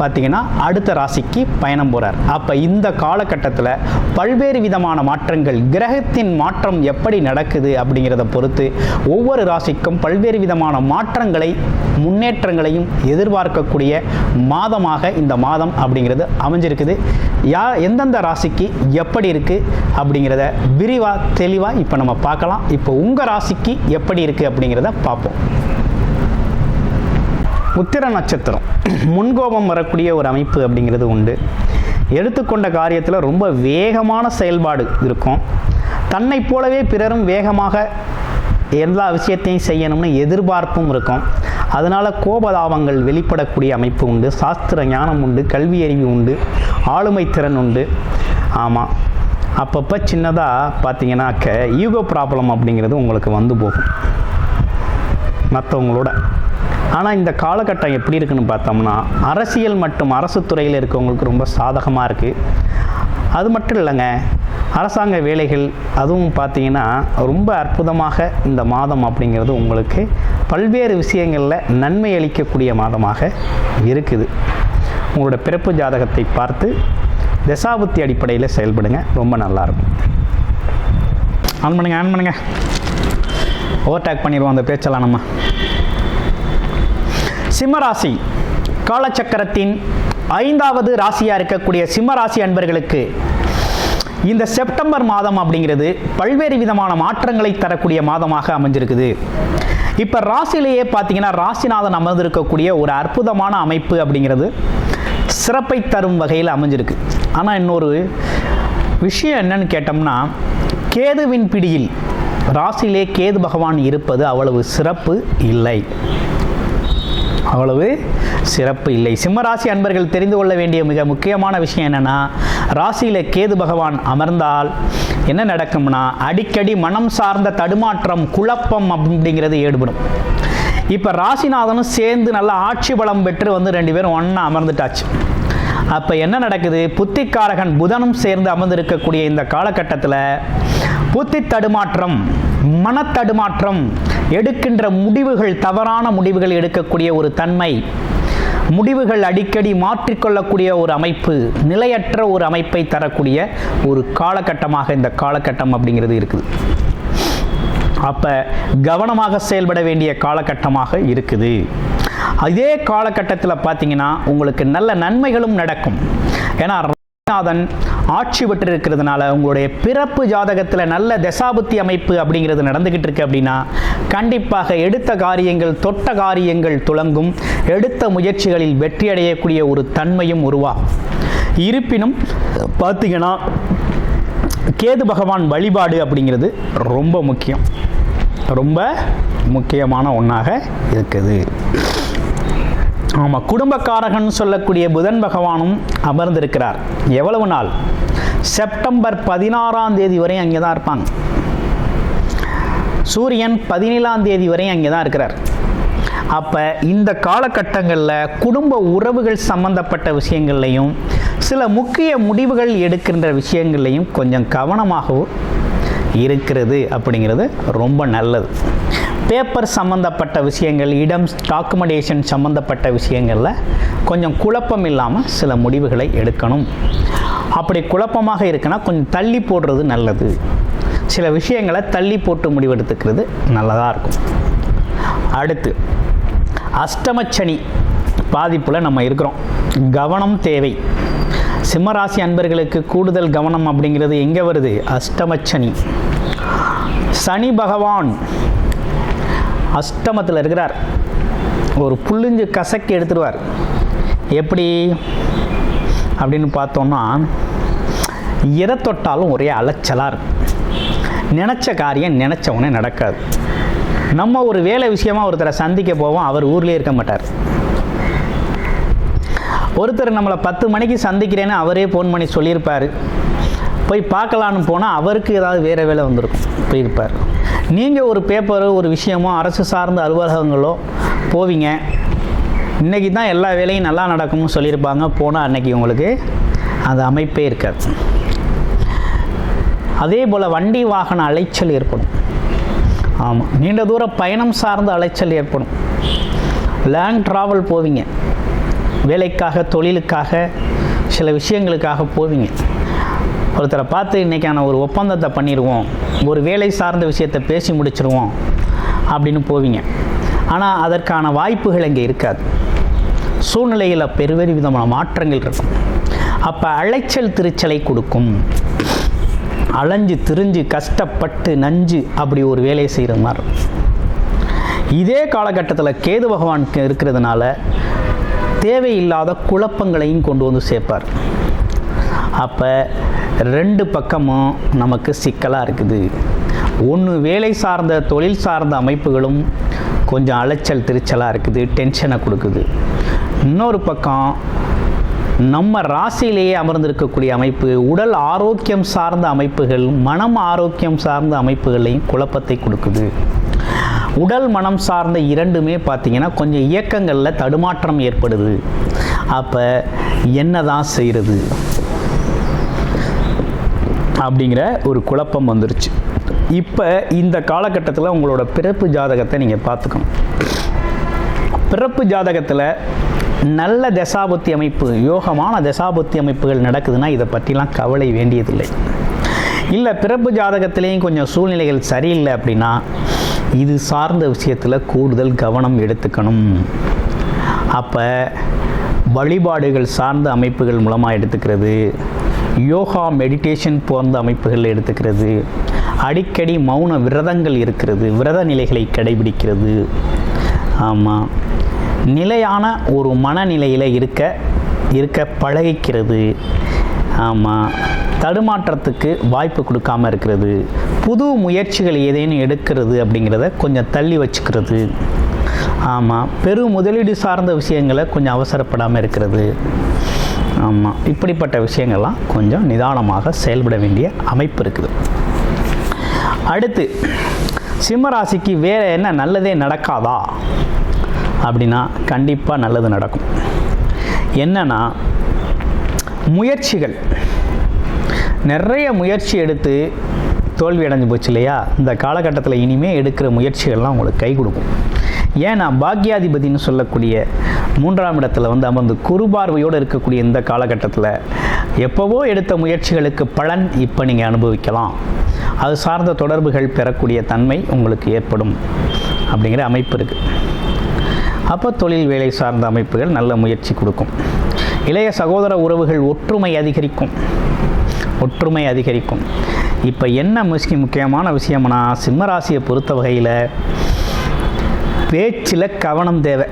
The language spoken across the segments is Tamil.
பார்த்தீங்கன்னா அடுத்த ராசிக்கு பயணம் போகிறார் அப்போ இந்த காலகட்டத்தில் பல்வேறு விதமான மாற்றங்கள் கிரகத்தின் மாற்றம் எப்படி நடக்குது அப்படிங்கிறத பொறுத்து ஒவ்வொரு ராசிக்கும் பல்வேறு விதமான மாற்றங்களை முன்னேற்றங்களையும் எதிர்பார்க்கக்கூடிய மாதமாக இந்த மாதம் அப்படிங்கிறது அமைஞ்சிருக்குது. யா எந்தெந்த ராசிக்கு எப்படி இருக்குது அப்படிங்கிறத விரிவாக தெளிவாக இப்போ நம்ம பார்க்கலாம். இப்போ உங்கள் ராசிக்கு எப்படி இருக்குது அப்படிங்கிறத பார்ப்போம். உத்திர நட்சத்திரம். முன்கோபம் வரக்கூடிய ஒரு அமைப்பு அப்படிங்கிறது உண்டு. எடுத்துக்கொண்ட காரியத்தில் ரொம்ப வேகமான செயல்பாடு இருக்கும். தன்னைப் போலவே பிறரும் வேகமாக எல்லா விஷயத்தையும் செய்யணும்னு எதிர்பார்ப்பும் இருக்கும். அதனால் கோபதாபங்கள் வெளிப்படக்கூடிய அமைப்பு உண்டு. சாஸ்திர ஞானம் உண்டு கல்வி அறிவு உண்டு ஆளுமை திறன் உண்டு. ஆமாம் அப்பப்போ சின்னதாக பார்த்தீங்கன்னாக்க ஈகோ ப்ராப்ளம் அப்படிங்கிறது உங்களுக்கு வந்து போகும். மற்றவங்களோட ஆனால் இந்த காலகட்டம் எப்படி இருக்குன்னு பார்த்தோம்னா அரசியல் மற்றும் அரசு துறையில் இருக்கவங்களுக்கு ரொம்ப சாதகமாக இருக்குது அது மட்டும் இல்லைங்க அரசாங்க வேலைகள் அதுவும் பார்த்தீங்கன்னா ரொம்ப அற்புதமாக இந்த மாதம் அப்படிங்கிறது உங்களுக்கு பல்வேறு விஷயங்களில் நன்மை அளிக்கக்கூடிய மாதமாக இருக்குது. உங்களோட பிறப்பு ஜாதகத்தை பார்த்து தசாபுத்தி அடிப்படையில் செயல்படுங்க. ரொம்ப நல்லாயிருக்கும் ஆன் பண்ணுங்க ஆன் பண்ணுங்க. ஓவர்டேக் பண்ணிடுவோம் அந்த பேச்செல்லாம் நம்ம. சிம்மராசி. காலச்சக்கரத்தின் ஐந்தாவது ராசியாக இருக்கக்கூடிய சிம்மராசி அன்பர்களுக்கு இந்த செப்டம்பர் மாதம் அப்படிங்கிறது பல்வேறு விதமான மாற்றங்களை தரக்கூடிய மாதமாக அமைஞ்சிருக்குது. இப்போ ராசியிலேயே பார்த்தீங்கன்னா ராசிநாதன் அமர்ந்திருக்கக்கூடிய ஒரு அற்புதமான அமைப்பு அப்படிங்கிறது சிறப்பை தரும் வகையில் அமைஞ்சிருக்கு. ஆனால் இன்னொரு விஷயம் என்னன்னு கேட்டோம்னா கேதுவின் பிடியில் ராசியிலே கேது பகவான் இருப்பது அவ்வளவு சிறப்பு இல்லை. அவ்வளவு சிறப்பு இல்லை. சிம்மராசி அன்பர்கள் தெரிந்து கொள்ள வேண்டிய மிக முக்கியமான விஷயம் என்னென்னா ராசியில் கேது பகவான் அமர்ந்தால் என்ன நடக்கும்னா அடிக்கடி மனம் சார்ந்த தடுமாற்றம் குழப்பம் அப்படிங்கிறது ஏற்படும். இப்போ ராசிநாதனும் சேர்ந்து நல்லா ஆட்சி பலம் பெற்று வந்து ரெண்டு பேரும் ஒன்றா அமர்ந்துட்டாச்சு. அப்போ என்ன நடக்குது? புத்திக்காரகன் புதனும் சேர்ந்து அமர்ந்திருக்கக்கூடிய இந்த காலகட்டத்தில் புத்தி தடுமாற்றம் மனத்தடுமாற்றம் எடுக்கின்ற முடிவுகள் தவறான முடிவுகள் எடுக்கக்கூடிய ஒரு தன்மை முடிவுகள் அடிக்கடி மாற்றிக்கொள்ளக்கூடிய ஒரு அமைப்பு நிலையற்ற ஒரு அமைப்பை தரக்கூடிய ஒரு காலகட்டமாக இந்த காலகட்டம் அப்படிங்கிறது இருக்குது. அப்போ கவனமாக செயல்பட வேண்டிய காலகட்டமாக இருக்குது. அதே காலகட்டத்தில் பார்த்தீங்கன்னா உங்களுக்கு நல்ல நன்மைகளும் நடக்கும். ஏன்னா ராமநாதன் ஆட்சி பெற்று இருக்கிறதுனால உங்களுடைய பிறப்பு ஜாதகத்தில் நல்ல தசாபுத்தி அமைப்பு அப்படிங்கிறது நடந்துக்கிட்டு இருக்கு அப்படின்னா கண்டிப்பாக எடுத்த காரியங்கள் தொட்ட காரியங்கள் துளங்கும். எடுத்த முயற்சிகளில் வெற்றி அடையக்கூடிய ஒரு தன்மையும் உருவாகும் இருப்பினும் பார்த்தீங்கன்னா கேது பகவான் வழிபாடு அப்படிங்கிறது ரொம்ப முக்கியம். ரொம்ப முக்கியமான ஒன்றாக இருக்குது. ஆமாம் குடும்பக்காரகன் சொல்லக்கூடிய புதன் பகவானும் அமர்ந்திருக்கிறார். எவ்வளவு நாள்? செப்டம்பர் பதினாறாம் தேதி வரை அங்கே தான் இருப்பாங்க. சூரியன் பதினேழாம் தேதி வரை அங்கே தான் இருக்கிறார். அப்போ இந்த காலகட்டங்களில் குடும்ப உறவுகள் சம்பந்தப்பட்ட விஷயங்கள்லையும் சில முக்கிய முடிவுகள் எடுக்கின்ற விஷயங்கள்லையும் கொஞ்சம் கவனமாகவும் இருக்கிறது அப்படிங்கிறது ரொம்ப நல்லது. பேப்பர் சம்மந்தப்பட்ட விஷயங்கள் இடம் டாக்குமெண்டேஷன் சம்மந்தப்பட்ட விஷயங்களில் கொஞ்சம் குழப்பம் இல்லாமல் சில முடிவுகளை எடுக்கணும். அப்படி குழப்பமாக இருக்குன்னா கொஞ்சம் தள்ளி போடுறது நல்லது. சில விஷயங்களை தள்ளி போட்டு முடிவெடுத்துக்கிறது நல்லதாக இருக்கும். அடுத்து அஷ்டமச்சனி பாதிப்பில் நம்ம இருக்கிறோம். கவனம் தேவை. சிம்மராசி அன்பர்களுக்கு கூடுதல் கவனம் அப்படிங்கிறது எங்கே வருது? அஷ்டமச்சனி. சனி பகவான் அஷ்டமத்தில் இருக்கிறார். ஒரு புள்ளிஞ்சு கசக்கி எடுத்துருவார். எப்படி? அப்படின்னு பார்த்தோம்னா எதை தொட்டாலும் ஒரே அலைச்சலாக இருக்கும். நினச்ச காரியம் நினச்சவனே நடக்காது. நம்ம ஒரு வேலை விஷயமா ஒருத்தரை சந்திக்க போவோம் அவர் ஊர்லேயே இருக்க மாட்டார். ஒருத்தர் நம்மளை பத்து மணிக்கு சந்திக்கிறேன்னு அவரே ஃபோன் பண்ணி சொல்லியிருப்பார். போய் பார்க்கலான்னு போனால் அவருக்கு ஏதாவது வேறு வேலை வந்திருக்கும். போயிருப்பார். நீங்கள் ஒரு பேப்பரோ ஒரு விஷயமோ அரசு சார்ந்த அலுவலகங்களோ போவீங்க. இன்றைக்கி தான் எல்லா வேலையும் நல்லா நடக்கும்னு சொல்லியிருப்பாங்க. போனால் அன்னைக்கு உங்களுக்கு அந்த அமைப்பே இருக்காது. அதே போல் வண்டி வாகன அலைச்சல் ஏற்படும். ஆமாம் நீண்ட தூர பயணம் சார்ந்த அலைச்சல் ஏற்படும். லாங் ட்ராவல் போவீங்க. வேலைக்காக தொழிலுக்காக சில விஷயங்களுக்காக போவீங்க. ஒருத்தரை பார்த்து இன்றைக்கான ஒரு ஒப்பந்தத்தை பண்ணிடுவோம் ஒரு வேலை சார்ந்த விஷயத்தை பேசி முடிச்சிருவோம் அப்படின்னு போவீங்க. ஆனால் அதற்கான வாய்ப்புகள் இங்கே இருக்காது. சூழ்நிலையில் பெருவெறி விதமான மாற்றங்கள் இருக்கும். அப்போ அலைச்சல் திருச்சலை கொடுக்கும். அலைஞ்சு திரிஞ்சு கஷ்டப்பட்டு நஞ்சு அப்படி ஒரு வேலையை செய்கிற மாதிரி இதே காலகட்டத்தில் கேது பகவானுக்கு இருக்கிறதுனால தேவையில்லாத குழப்பங்களையும் கொண்டு வந்து சேர்ப்பார். அப்போ ரெண்டு பக்கமும் நமக்கு சிக்கலாக இருக்குது. ஒன்று வேலை சார்ந்த தொழில் சார்ந்த அமைப்புகளும் கொஞ்சம் அலைச்சல் திருச்சலாக இருக்குது டென்ஷனை கொடுக்குது. இன்னொரு பக்கம் நம்ம ராசியிலேயே அமர்ந்திருக்கக்கூடிய அமைப்பு உடல் ஆரோக்கியம் சார்ந்த அமைப்புகள் மனம் ஆரோக்கியம் சார்ந்த அமைப்புகளையும் குழப்பத்தை கொடுக்குது. உடல் மனம் சார்ந்த இரண்டுமே பார்த்திங்கன்னா கொஞ்சம் இயக்கங்களில் தடுமாற்றம் ஏற்படுது. அப்போ என்ன தான் செய்கிறது அப்படிங்கிற ஒரு குழப்பம் வந்துருச்சு. இப்போ இந்த காலகட்டத்தில் உங்களோட பிறப்பு ஜாதகத்தை நீங்கள் பார்த்துக்கணும். பிறப்பு ஜாதகத்தில் நல்ல தசாபுத்தி அமைப்பு யோகமான தசாபுத்தி அமைப்புகள் நடக்குதுன்னா இதை பற்றிலாம் கவலை வேண்டியதில்லை. இல்லை பிறப்பு ஜாதகத்திலேயும் கொஞ்சம் சூழ்நிலைகள் சரியில்லை அப்படின்னா இது சார்ந்த விஷயத்தில் கூடுதல் கவனம் எடுத்துக்கணும். அப்போ வழிபாடுகள் சார்ந்த அமைப்புகள் மூலமாக எடுத்துக்கிறது யோகா மெடிடேஷன் போன்ற அமைப்புகள் எடுத்துக்கிறது. அடிக்கடி மௌன விரதங்கள் இருக்கிறது. விரத நிலைகளை கடைபிடிக்கிறது. ஆமாம் நிலையான ஒரு மனநிலையில் இருக்க இருக்க பழகிக்கிறது. ஆமாம் தடுமாற்றத்துக்கு வாய்ப்பு கொடுக்காம இருக்கிறது. புது முயற்சிகள் ஏதேனும் எடுக்கிறது அப்படிங்கிறத கொஞ்சம் தள்ளி வச்சுக்கிறது. ஆமாம் பெரு முதலீடு சார்ந்த விஷயங்களை கொஞ்சம் அவசரப்படாமல் இருக்கிறது. ஆமாம் இப்படிப்பட்ட விஷயங்கள்லாம் கொஞ்சம் நிதானமாக செயல்பட வேண்டிய அமைப்பு இருக்குது. அடுத்து சிம்மராசிக்கு வேறு என்ன நல்லதே நடக்காதா? அப்படின்னா கண்டிப்பாக நல்லது நடக்கும். என்னன்னா முயற்சிகள். நிறைய முயற்சி எடுத்து தோல்வி அடைஞ்சு போச்சு இல்லையா? இந்த காலகட்டத்தில் இனிமேல் எடுக்கிற முயற்சிகள்லாம் உங்களுக்கு கை கொடுக்கும். ஏன்னா பாக்யாதிபதினு சொல்லக்கூடிய மூன்றாம் இடத்துல வந்து அமர்ந்து குறுபார்வையோடு இருக்கக்கூடிய இந்த காலகட்டத்தில் எப்போவோ எடுத்த முயற்சிகளுக்கு பலன் இப்போ நீங்கள் அனுபவிக்கலாம். அது சார்ந்த தொடர்புகள் பெறக்கூடிய தன்மை உங்களுக்கு ஏற்படும் அப்படிங்கிற அமைப்பு இருக்குது அப்போ தொழில் வேலை சார்ந்த அமைப்புகள் நல்ல முயற்சி கொடுக்கும். இளைய சகோதர உறவுகள் ஒற்றுமை அதிகரிக்கும். ஒற்றுமை அதிகரிக்கும். இப்போ என்ன முஸ்கி முக்கியமான விஷயம்னா சிம்மராசியை பொறுத்த வகையில் பேச்சில் கவனம் தேவை.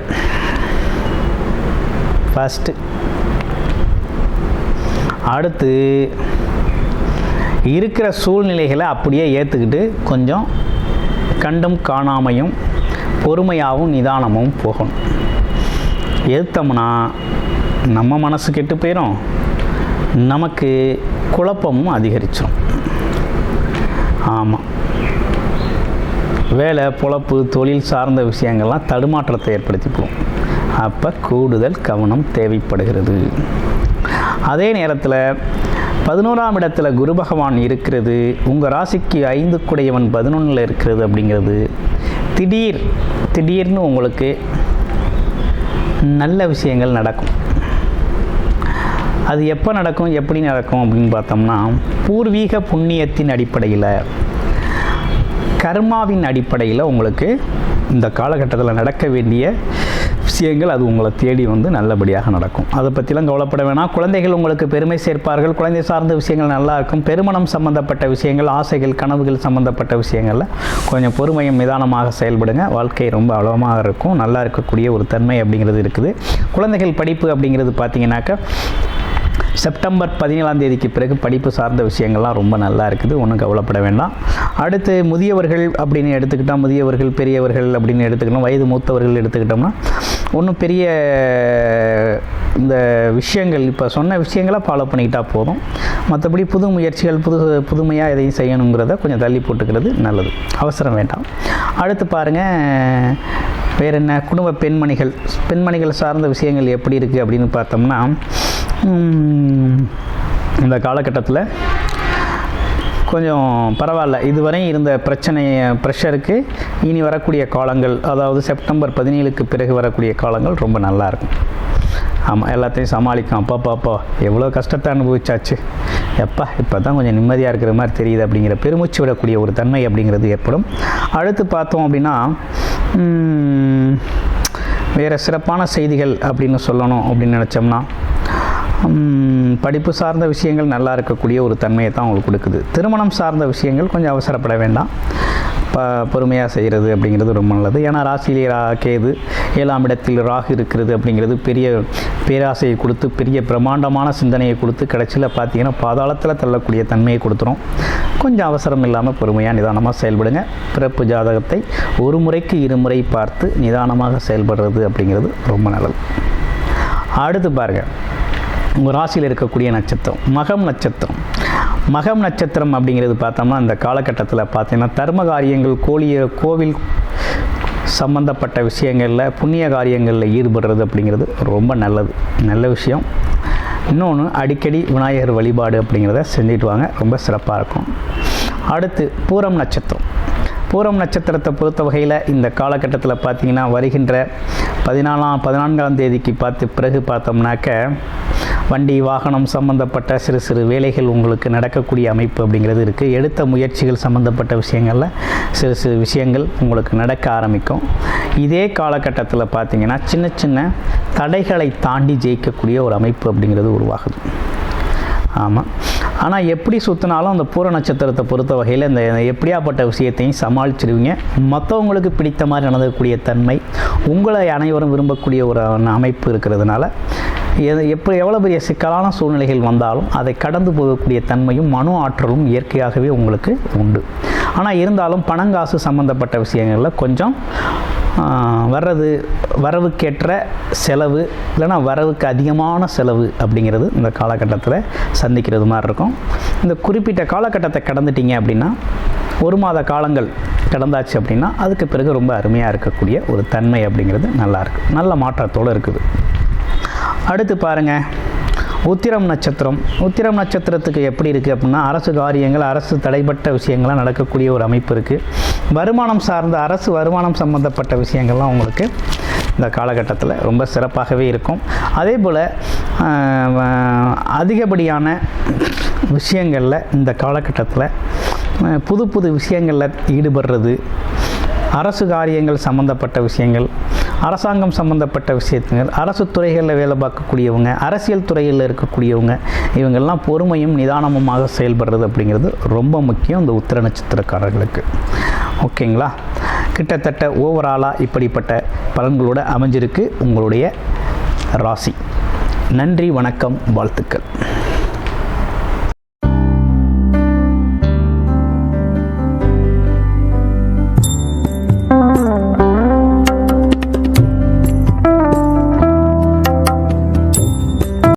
ஃபஸ்ட்டு அடுத்து இருக்கிற சூழ்நிலைகளை அப்படியே ஏற்றுக்கிட்டு கொஞ்சம் கண்டும் காணாமையும் பொறுமையாகவும் நிதானமும் போகணும். ஏற்றோம்னா நம்ம மனசு கெட்டு போயிடும் நமக்கு குழப்பமும் அதிகரிச்சிடும் ஆமாம் வேலை பொழப்பு தொழில் சார்ந்த விஷயங்கள்லாம் தடுமாற்றத்தை ஏற்படுத்திப்போம். அப்போ கூடுதல் கவனம் தேவைப்படுகிறது. அதே நேரத்தில் பதினோராம் இடத்துல குரு பகவான் இருக்கிறது உங்கள் ராசிக்கு ஐந்து குடையவன் பதினொன்றில் இருக்கிறது அப்படிங்கிறது திடீர் திடீர்னு உங்களுக்கு நல்ல விஷயங்கள் நடக்கும். அது எப்போ நடக்கும் எப்படி நடக்கும் அப்படின்னு பார்த்தோம்னா பூர்வீக புண்ணியத்தின் அடிப்படையில் கர்மாவின் அடிப்படையில் உங்களுக்கு இந்த காலகட்டத்தில் நடக்க வேண்டிய விஷயங்கள் அது உங்களை தேடி வந்து நல்லபடியாக நடக்கும். அதை பற்றிலாம் கவலைப்பட வேணாம். குழந்தைகள் உங்களுக்கு பெருமை சேர்ப்பார்கள். குழந்தை சார்ந்த விஷயங்கள் நல்லா இருக்கும். பெருமணம் சம்பந்தப்பட்ட விஷயங்கள் ஆசைகள் கனவுகள் சம்பந்தப்பட்ட விஷயங்களில் கொஞ்சம் பொறுமையும் நிதானமாக செயல்படுங்க. வாழ்க்கை ரொம்ப அழகமாக இருக்கும். நல்லா இருக்கக்கூடிய ஒரு தன்மை அப்படிங்கிறது இருக்குது. குழந்தைகள் படிப்பு அப்படிங்கிறது பார்த்தீங்கன்னாக்கா செப்டம்பர் பதினேழாம் தேதிக்கு பிறகு படிப்பு சார்ந்த விஷயங்கள்லாம் ரொம்ப நல்லா இருக்குது. ஒன்றும் கவலைப்பட வேண்டாம். அடுத்து முதியவர்கள் அப்படின்னு எடுத்துக்கிட்டால் முதியவர்கள் பெரியவர்கள் அப்படின்னு எடுத்துக்கணும் வயது மூத்தவர்கள் எடுத்துக்கிட்டோம்னா ஒன்றும் பெரிய இந்த விஷயங்கள் இப்போ சொன்ன விஷயங்களை ஃபாலோ பண்ணிக்கிட்டால் போதும். மற்றபடி புது முயற்சிகள் புது புதுமையாக எதையும் செய்யணுங்கிறத கொஞ்சம் தள்ளி போட்டுக்கிறது நல்லது. அவசரம் வேண்டாம். அடுத்து பாருங்கள் வேறு என்ன? குடும்ப பெண்மணிகள். பெண்மணிகள் சார்ந்த விஷயங்கள் எப்படி இருக்குது அப்படின்னு பார்த்தோம்னா இந்த காலகட்டத்தில் கொஞ்சம் பரவாயில்ல. இதுவரை இருந்த பிரச்சனை ப்ரெஷருக்கு இனி வரக்கூடிய காலங்கள் அதாவது செப்டம்பர் பதினேழுக்கு பிறகு வரக்கூடிய காலங்கள் ரொம்ப நல்லா இருக்கும். ஆமாம் எல்லாத்தையும் சமாளிக்கும். அப்பா பாப்பா எவ்வளோ கஷ்டத்தை அனுபவிச்சாச்சு. எப்பா இப்போ தான் கொஞ்சம் நிம்மதியாக இருக்கிற மாதிரி தெரியுது அப்படிங்கிற பெருமூச்சு விடக்கூடிய ஒரு தன்மை அப்படிங்கிறது ஏற்படும். அடுத்து பார்த்தோம் அப்படின்னா வேறு சிறப்பான செய்திகள் அப்படின்னு சொல்லணும் அப்படின்னு நினச்சோம்னா படிப்பு சார்ந்த விஷயங்கள் நல்லா இருக்கக்கூடிய ஒரு தன்மையை தான் உங்களுக்கு கொடுக்குது. திருமணம் சார்ந்த விஷயங்கள் கொஞ்சம் அவசரப்பட வேண்டாம். ப பொறுமையாக செய்கிறது அப்படிங்கிறது ரொம்ப நல்லது. ஏன்னா ராசியிலே ரா கேது ஏழாம் இடத்தில் ராகு இருக்கிறது அப்படிங்கிறது பெரிய பேராசையை கொடுத்து பெரிய பிரம்மாண்டமான சிந்தனையை கொடுத்து கடைசியில் பார்த்தீங்கன்னா பாதாளத்தில் தள்ளக்கூடிய தன்மையை கொடுத்துரும். கொஞ்சம் அவசரம் இல்லாமல் பொறுமையாக நிதானமாக செயல்படுங்க. பிறப்பு ஜாதகத்தை ஒரு முறைக்கு இருமுறை பார்த்து நிதானமாக செயல்படுறது அப்படிங்கிறது ரொம்ப நல்லது. அடுத்து பாருங்கள் உங்கள் ராசியில் இருக்கக்கூடிய நட்சத்திரம் மகம் நட்சத்திரம். மகம் நட்சத்திரம் அப்படிங்கிறது பார்த்தோம்னா அந்த காலகட்டத்தில் பார்த்தீங்கன்னா தர்ம காரியங்கள் கோழிய கோவில் சம்பந்தப்பட்ட விஷயங்களில் புண்ணிய காரியங்களில் ஈடுபடுறது அப்படிங்கிறது ரொம்ப நல்லது. நல்ல விஷயம். இன்னொன்று அடிக்கடி விநாயகர் வழிபாடு அப்படிங்கிறத செஞ்சுட்டு வாங்க. ரொம்ப சிறப்பாக இருக்கும். அடுத்து பூரம் நட்சத்திரம். பூரம் நட்சத்திரத்தை பொறுத்த வகையில் இந்த காலகட்டத்தில் பார்த்தீங்கன்னா வருகின்ற பதினாலாம் பதினான்காம் தேதிக்கு பார்த்து பிறகு பார்த்தோம்னாக்க வண்டி வாகனம் சம்பந்தப்பட்ட சிறு சிறு வேலைகள் உங்களுக்கு நடக்கக்கூடிய அமைப்பு அப்படிங்கிறது இருக்குது எடுத்த முயற்சிகள் சம்பந்தப்பட்ட விஷயங்களில் சிறு சிறு விஷயங்கள் உங்களுக்கு நடக்க ஆரம்பிக்கும். இதே காலகட்டத்தில் பார்த்தீங்கன்னா சின்ன சின்ன தடைகளை தாண்டி ஜெயிக்கக்கூடிய ஒரு அமைப்பு அப்படிங்கிறது உருவாகுது. ஆமாம் ஆனால் எப்படி சுற்றினாலும் அந்த பூர நட்சத்திரத்தை பொறுத்த வகையில் இந்த எப்படியாப்பட்ட விஷயத்தையும் சமாளிச்சிடுவீங்க மற்றவங்களுக்கு பிடித்த மாதிரி நடந்தக்கூடிய தன்மை உங்களை அனைவரும் விரும்பக்கூடிய ஒரு அமைப்பு இருக்கிறதுனால எது எப்போ எவ்வளோ பெரிய சிக்கலான சூழ்நிலைகள் வந்தாலும் அதை கடந்து போகக்கூடிய தன்மையும் மனு ஆற்றலும் இயற்கையாகவே உங்களுக்கு உண்டு. ஆனால் இருந்தாலும் பணங்காசு சம்மந்தப்பட்ட விஷயங்களில் கொஞ்சம் வர்றது வரவுக்கேற்ற செலவு இல்லைன்னா வரவுக்கு அதிகமான செலவு அப்படிங்கிறது இந்த காலகட்டத்தில் சந்திக்கிறது மாதிரி இருக்கும். இந்த குறிப்பிட்ட காலகட்டத்தை கடந்துட்டீங்க அப்படின்னா ஒரு மாத காலங்கள் கடந்தாச்சு அப்படின்னா அதுக்கு பிறகு ரொம்ப அருமையாக இருக்கக்கூடிய ஒரு தன்மை அப்படிங்கிறது நல்லாயிருக்கு நல்ல மாற்றத்தோடு இருக்குது. அடுத்து பாருங்க. உத்திரம் நட்சத்திரம். உத்திரம் நட்சத்திரத்துக்கு எப்படி இருக்குது அப்படின்னா அரசு காரியங்கள் அரசு தடைப்பட்ட விஷயங்கள்லாம் நடக்கக்கூடிய ஒரு அமைப்பு இருக்குது வருமானம் சார்ந்த அரசு வருமானம் சம்பந்தப்பட்ட விஷயங்கள்லாம் உங்களுக்கு இந்த காலகட்டத்தில் ரொம்ப சிறப்பாகவே இருக்கும். அதே போல் அதிகப்படியான விஷயங்களில் இந்த காலகட்டத்தில் புது புது விஷயங்களில் ஈடுபடுறது அரசு காரியங்கள் சம்பந்தப்பட்ட விஷயங்கள் அரசாங்கம் சம்பந்தப்பட்ட விஷயங்கள் அரசு துறைகளில் வேலை பார்க்கக்கூடியவங்க அரசியல் துறையில் இருக்கக்கூடியவங்க இவங்கெல்லாம் பொறுமையும் நிதானமுமாக செயல்படுறது அப்படிங்கிறது ரொம்ப முக்கியம் இந்த உத்திர நட்சத்திரக்காரர்களுக்கு. ஓகேங்களா? கிட்டத்தட்ட ஓவராலாக இப்படிப்பட்ட பலன்களோடு அமைஞ்சிருக்கு உங்களுடைய ராசி. நன்றி வணக்கம் வாழ்த்துக்கள்.